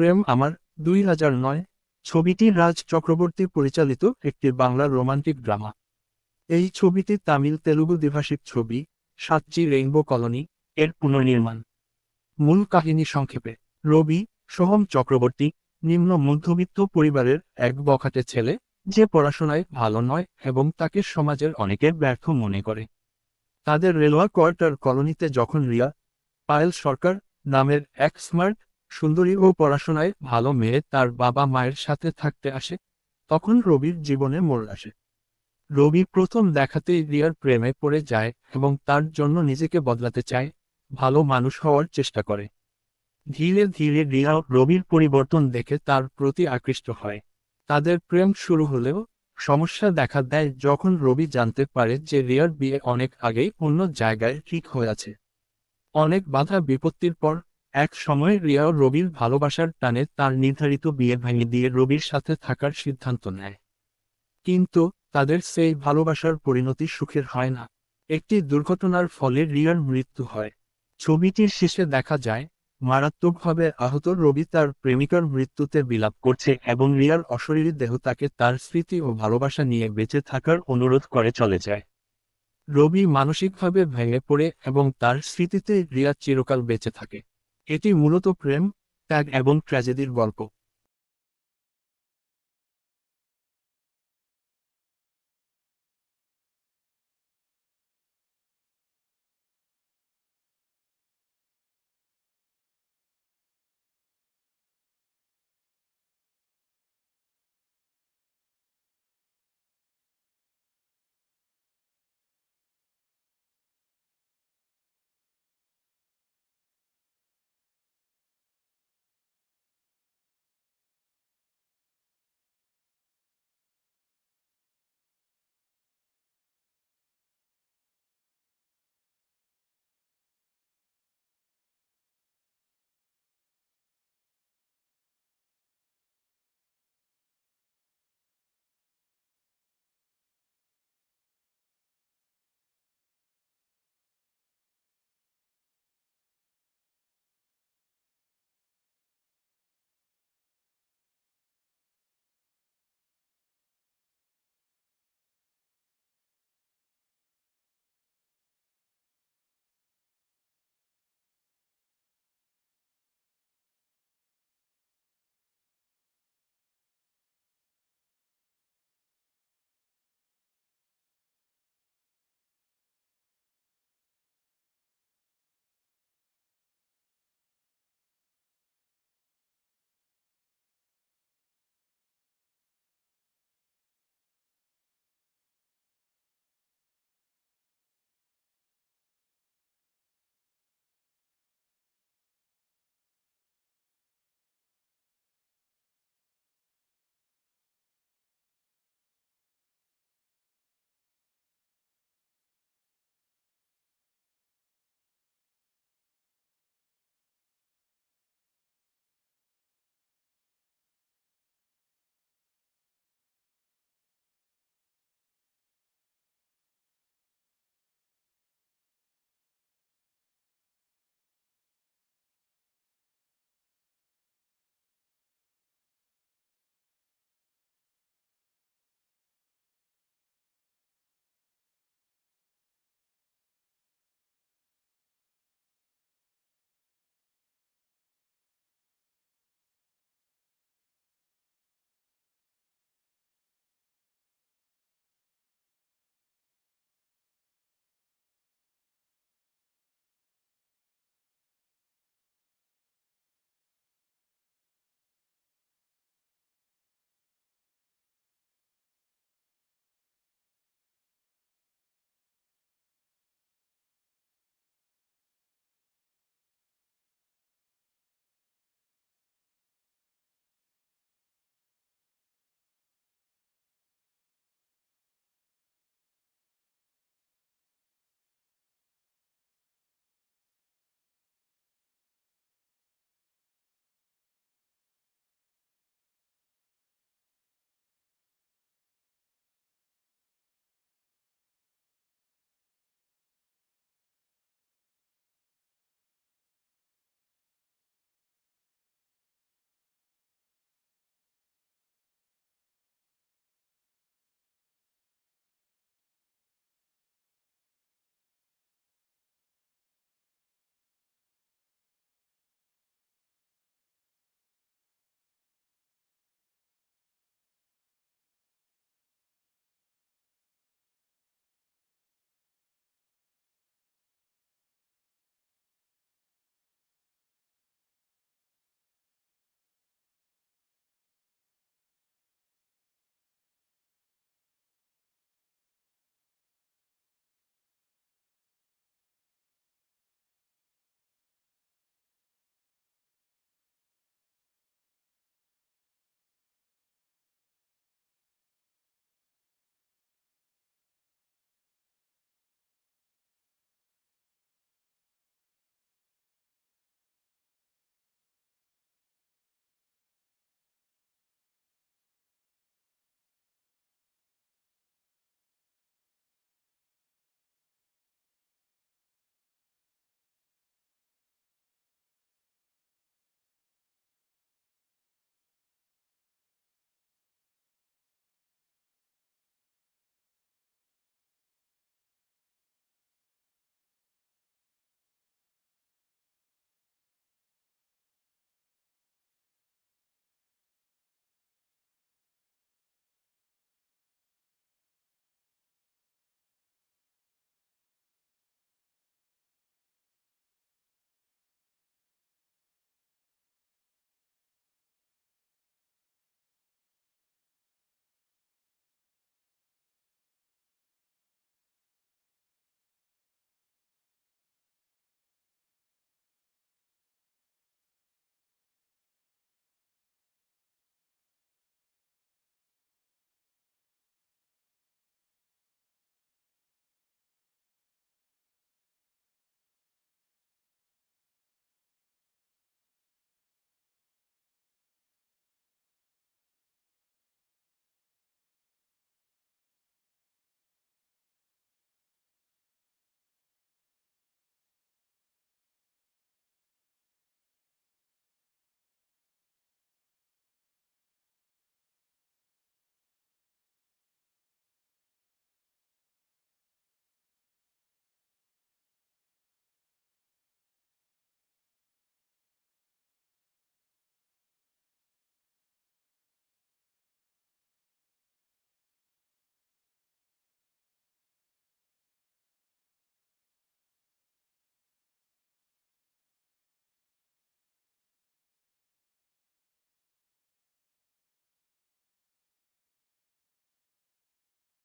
প্রেম আমার দুই হাজার নয় ছবিটি রাজ চক্রবর্তী পরিচালিত একটি বাংলা রোমান্টিক ড্রামা। এই ছবিটি তামিল তেলুগু দ্বিভাষিক ছবি সাতজি রেইনবো কলোনি এর পুনর্নির্মাণ। মূল কাহিনী সংক্ষেপে, রবি সোহম চক্রবর্তী নিম্ন মধ্যবিত্ত পরিবারের এক বখাটে ছেলে যে পড়াশোনায় ভালো নয় এবং তাকে সমাজের অনেকে ব্যর্থ মনে করে। তাদের রেলওয়া কোয়ার্টার কলোনিতে যখন রিয়া পায়েল সরকার নামের এক স্মার্ট সুন্দরী ও পড়াশোনায় ভালো মেয়ে তার বাবা মায়ের সাথে থাকতে আসে, তখন রবির জীবনে মোড় আসে। রবি প্রথম দেখাতেই রিয়ার প্রেমে পড়ে যায় এবং তার জন্য নিজেকে বদলাতে চায়, ভালো মানুষ হওয়ার চেষ্টা করে। ধীরে ধীরে রিয়া রবির পরিবর্তন দেখে তার প্রতি আকৃষ্ট হয়। তাদের প্রেম শুরু হলেও সমস্যা দেখা দেয় যখন রবি জানতে পারে যে রিয়ার বিয়ে অনেক আগেই অন্য জায়গায় ঠিক হয়ে আছে। অনেক বাধা বিপত্তির পর এক সময় রিয়া রবির ভালোবাসার টানে তার নির্ধারিত বিয়ে ভেঙে দিয়ে রবির সাথে থাকার সিদ্ধান্ত নেয়। কিন্তু তাদের সেই ভালোবাসার পরিণতি সুখের হয় না। একটি দুর্ঘটনার ফলে রিয়ার মৃত্যু হয়। ছবিটির শেষে দেখা যায়, মারাত্মকভাবে আহত রবি তার প্রেমিকার মৃত্যুতে বিলাপ করছে এবং রিয়ার অশরীরী দেহ তাকে তার স্মৃতি ও ভালোবাসা নিয়ে বেঁচে থাকার অনুরোধ করে চলে যায়। রবি মানসিকভাবে ভেঙে পড়ে এবং তার স্মৃতিতে রিয়া চিরকাল বেঁচে থাকে। এটি মূলত প্রেম ত্যাগ এবং ট্র্যাজেডির গল্প।